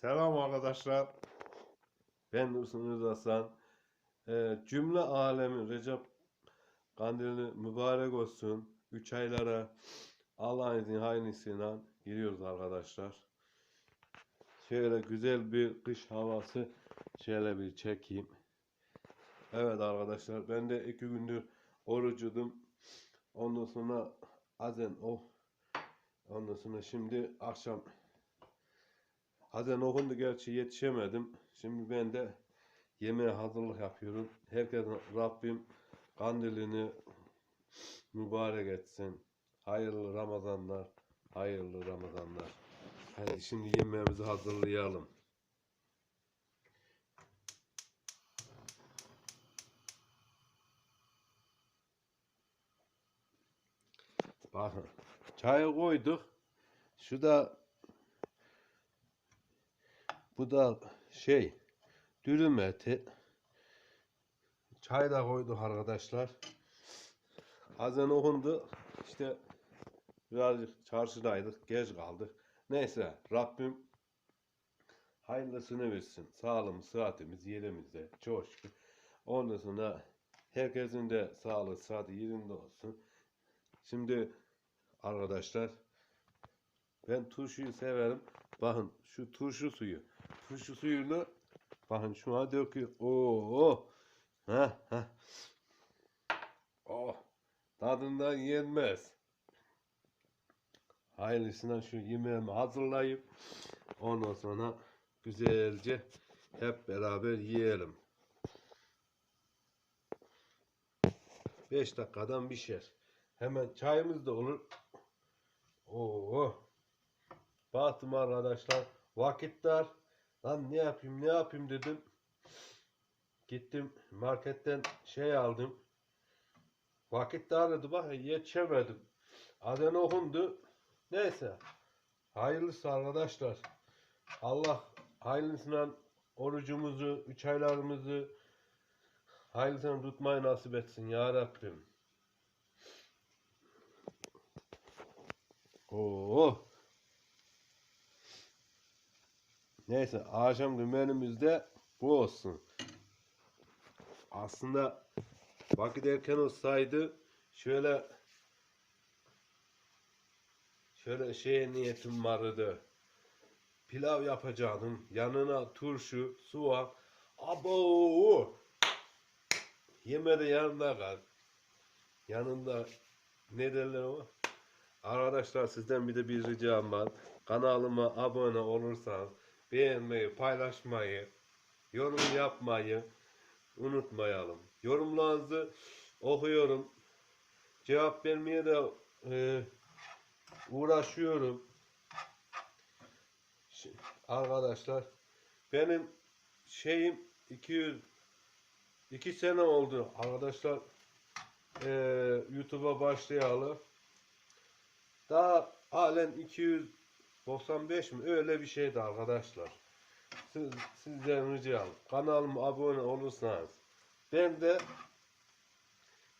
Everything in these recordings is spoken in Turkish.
Selam arkadaşlar. Ben Dursun Özaslan. Ee, cümle alemi Recep Kandili mübarek olsun. 3 aylara Allah'ın izniyle hayırlısıyla giriyoruz arkadaşlar. Şöyle güzel bir kış havası şöyle bir çekeyim. Evet arkadaşlar ben de iki gündür orucudum. Ondan sonra azen oh ondan sonra şimdi akşam Hazen okundu gerçi yetişemedim. Şimdi ben de yemeğe hazırlık yapıyorum. Herkesin Rabbim kandilini mübarek etsin. Hayırlı Ramazanlar, hayırlı Ramazanlar. Hadi şimdi yemeğimizi hazırlayalım. Bakın çayı koyduk. Şu da bu da şey dürüm eti. Çay da koyduk arkadaşlar. Hazen okundu. İşte birazcık çarşıdaydık. Geç kaldık. Neyse Rabbim hayırlısını versin. Sağlığımız, sıhhatimiz yerimizde. Çok şükür. Ondan sonra herkesin de sağlığı, sıhhati yerinde olsun. Şimdi arkadaşlar ben turşuyu severim. Bakın şu turşu suyu. Turşu suyunu bakın şuna döküyor. Oo. Ha ha. Oh. Tadından yenmez. Hayırlısına şu yemeğimi hazırlayıp ondan sonra güzelce hep beraber yiyelim. 5 dakikadan pişer. Hemen çayımız da olur. Oo. Baktım arkadaşlar vakit dar. Lan ne yapayım ne yapayım dedim. Gittim marketten şey aldım. Vakit darladı bak yetişemedim. Aden okundu. Neyse. Hayırlısı arkadaşlar. Allah hayırlısından orucumuzu, üç aylarımızı hayırlısından tutmayı nasip etsin ya Rabbim. Oo. Neyse akşam menümüzde bu olsun. Aslında vakit erken olsaydı şöyle şöyle şeye niyetim vardı. Pilav yapacaktım. Yanına turşu, soğan. Abo! Yeme de yanında kal. Yanında ne derler o? Arkadaşlar sizden bir de bir ricam var. Kanalıma abone olursanız beğenmeyi, paylaşmayı, yorum yapmayı unutmayalım. Yorumlarınızı okuyorum. Cevap vermeye de e, uğraşıyorum. Şi- Arkadaşlar benim şeyim 200 2 sene oldu arkadaşlar e, YouTube'a başlayalı. Daha halen 295 mi öyle bir şeydi arkadaşlar. Siz, sizden ricam kanalıma abone olursanız ben de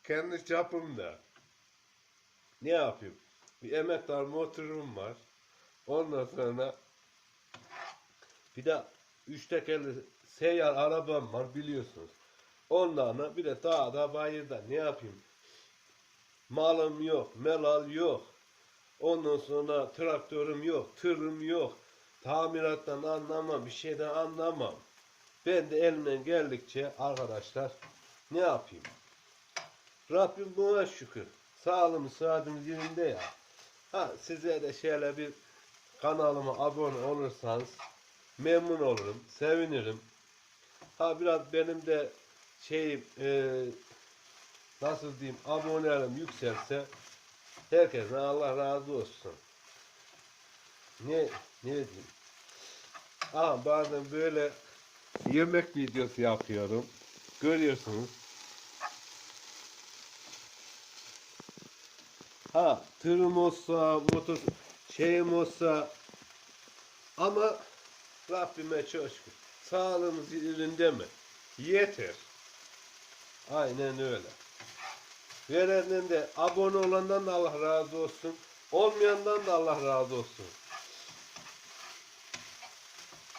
kendi çapımda ne yapayım? Bir emektar motorum var. Ondan sonra bir de üç tekerli seyyar arabam var biliyorsunuz. Onlarla bir de dağda bayırda ne yapayım? Malım yok, melal yok. Ondan sonra traktörüm yok, tırım yok. Tamirattan anlamam, bir şeyden anlamam. Ben de elimden geldikçe arkadaşlar ne yapayım? Rabbim buna şükür. Sağlığımız, sıhhatimiz yerinde ya. Ha size de şöyle bir kanalıma abone olursanız memnun olurum, sevinirim. Ha biraz benim de şeyim e, nasıl diyeyim abonelerim yükselse herkesten Allah razı olsun. Ne ne diyeyim? Aha bazen böyle yemek videosu yapıyorum. Görüyorsunuz. Ha tırım olsa, motor şeyim olsa ama Rabbime çok şükür. Sağlığımız yerinde mi? Yeter. Aynen öyle. Verenden de abone olandan da Allah razı olsun. Olmayandan da Allah razı olsun.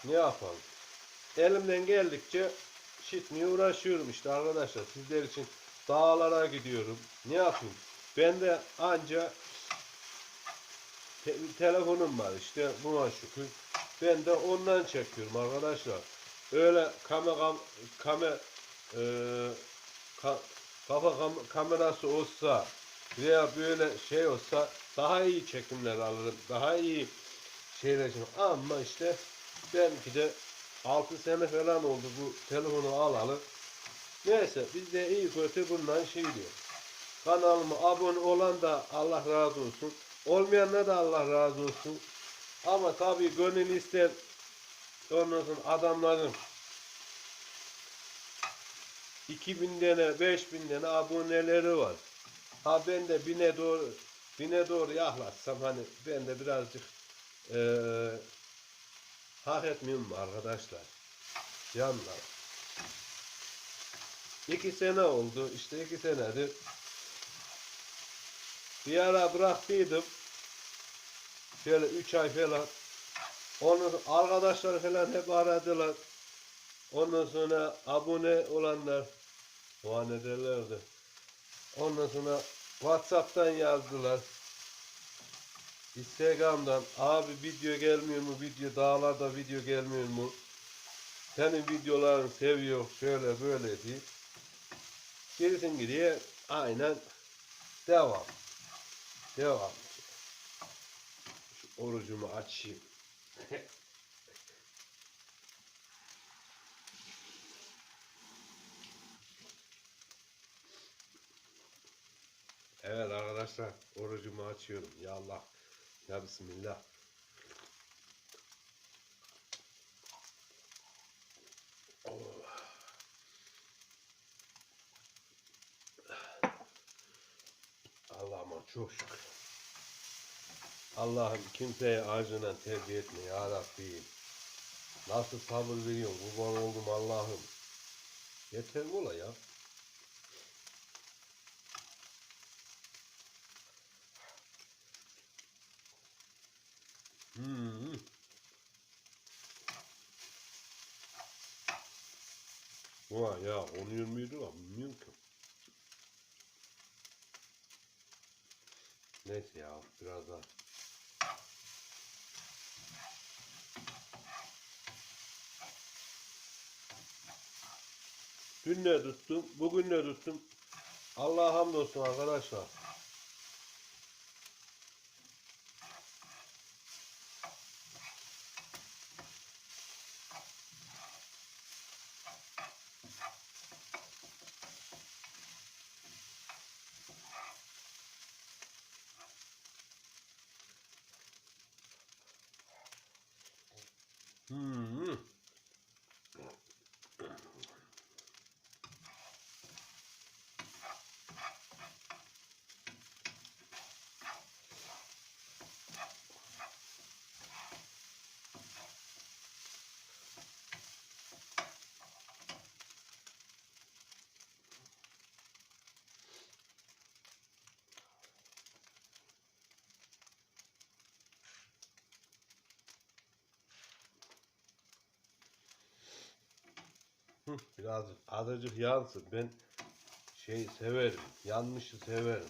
Ne yapalım? Elimden geldikçe şitmeye uğraşıyorum işte arkadaşlar. Sizler için dağlara gidiyorum. Ne yapayım? Ben de anca te- telefonum var işte buna şükür. Ben de ondan çekiyorum arkadaşlar. Öyle kamera kamer e, ka- kafa kam- kamerası olsa veya böyle şey olsa daha iyi çekimler alırım. Daha iyi şeyler için. Ama işte belki de 6 sene falan oldu bu telefonu alalı. Neyse biz de iyi kötü bundan şey diyor. Kanalıma abone olan da Allah razı olsun. Olmayanlar da Allah razı olsun. Ama tabii gönül ister ondan sonra adamların 2000 tane 5000 tane aboneleri var. Ha ben de bine doğru bine doğru yaklaşsam hani ben de birazcık eee hak etmiyorum arkadaşlar? Yanlar. İki sene oldu. işte iki senedir. Bir ara bıraktıydım. Şöyle üç ay falan. Onu arkadaşlar falan hep aradılar. Ondan sonra abone olanlar o an ne derlerdi. Ondan sonra Whatsapp'tan yazdılar. Instagram'dan abi video gelmiyor mu? Video dağlarda video gelmiyor mu? Senin videolarını seviyor şöyle böyle diye. Gerisin geriye aynen devam. Devam. Şu orucumu açayım. Evet arkadaşlar orucumu açıyorum. Ya Allah. Ya Bismillah. Oh. Allah'ıma çok şükür. Allah'ım kimseye acından terbiye etme ya Rabbi. Nasıl sabır veriyorsun kurban oldum Allah'ım. Yeter ola ya? Vay ya onu yirmiydi lan bilmiyorum ki. Neyse ya biraz daha. Dün ne tuttum, bugün ne tuttum. Allah'a hamdolsun arkadaşlar. Mm-hmm. Hı, Biraz azıcık yansın. Ben şey severim. Yanmışı severim.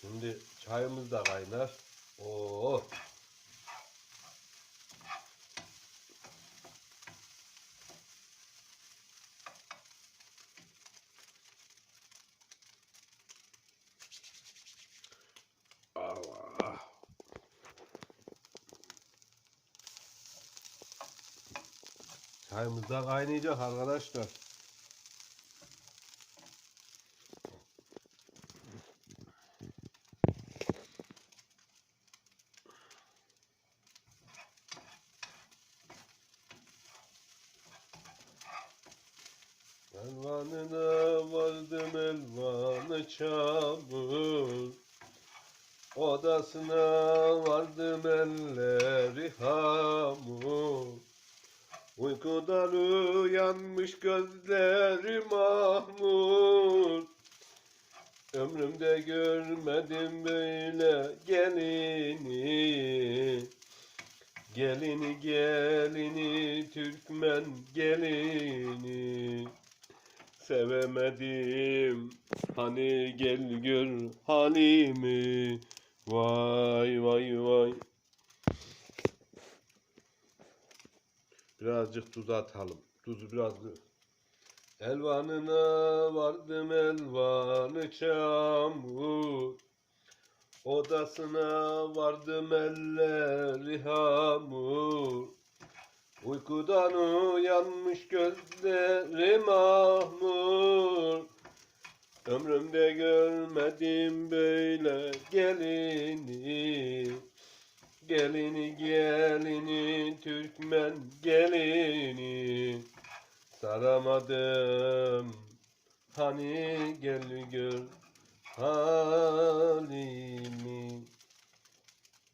Şimdi çayımız da kaynar. Oo. Çayımız da kaynayacak arkadaşlar. Elvanına vardım elvanı çamur Odasına vardım elleri hamur Uykudan uyanmış gözleri mahmur. Ömrümde görmedim böyle gelini. Gelini gelini Türkmen gelini. Sevemedim hani gel gör halimi. Vay vay vay Birazcık tuz atalım. Tuzu biraz Elvanına vardım elvanı çamur. Odasına vardım elleri hamur. Uykudan uyanmış gözleri mahmur. Ömrümde görmedim böyle gelini Gelini gelini Türkmen gelini Saramadım hani gel gör halimi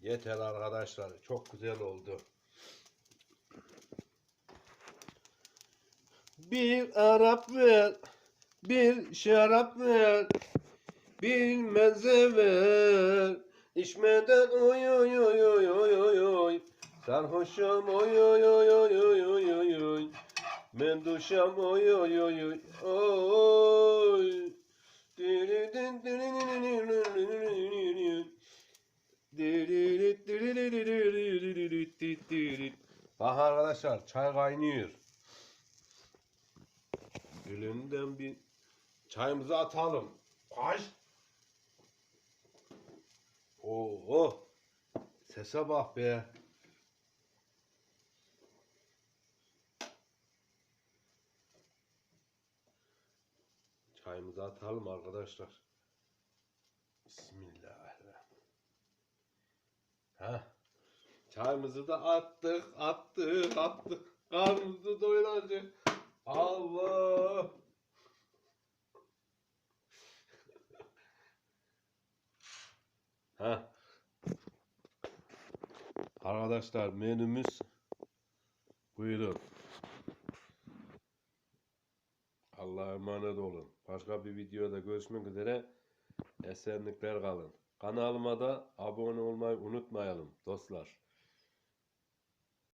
Yeter arkadaşlar çok güzel oldu. Bir Arap ver, bir şarap ver, bir meze ver. İçmeden oy oy oy oy oy oy oy. Sarhoşum oy oy oy oy oy oy oy oy. Men duşam oy oy oy oy oy. Bak arkadaşlar çay kaynıyor. Gülünden bir çayımızı atalım. Kaç. Oo. Sese bak be. Çayımızı atalım arkadaşlar. Bismillahirrahmanirrahim. Ha. Çayımızı da attık, attık, attık. Karnımızı doyuracak. Allah. Ha. Arkadaşlar menümüz buyurun. Allah'a emanet olun. Başka bir videoda görüşmek üzere. Esenlikler kalın. Kanalıma da abone olmayı unutmayalım dostlar.